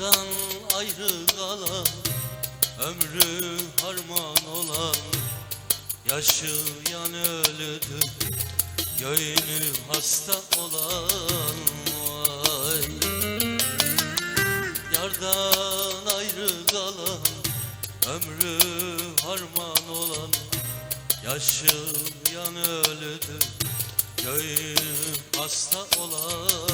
Yardan ayrı kalan Ömrü harman olan. Yaşayan öldü Göğünü hasta olan. Vay! Yardan ayrı kalan Ömrü harman olan. Yaşayan öldü Göğünü hasta olan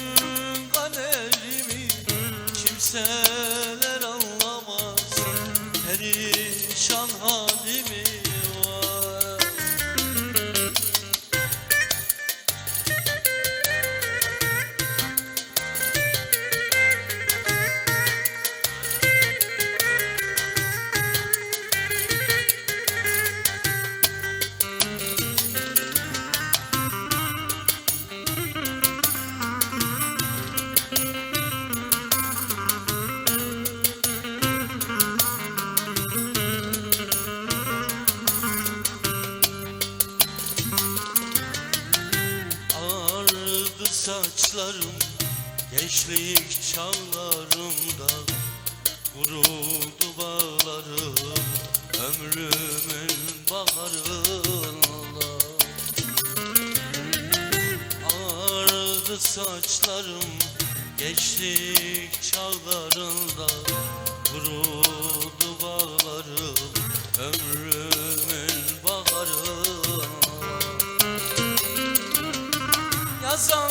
saçlarım gençlik çağlarımda Kurudu bağlarım ömrümün baharında Ağardı saçlarım gençlik çağlarında Kurudu bağlarım ömrümün baharında Yazan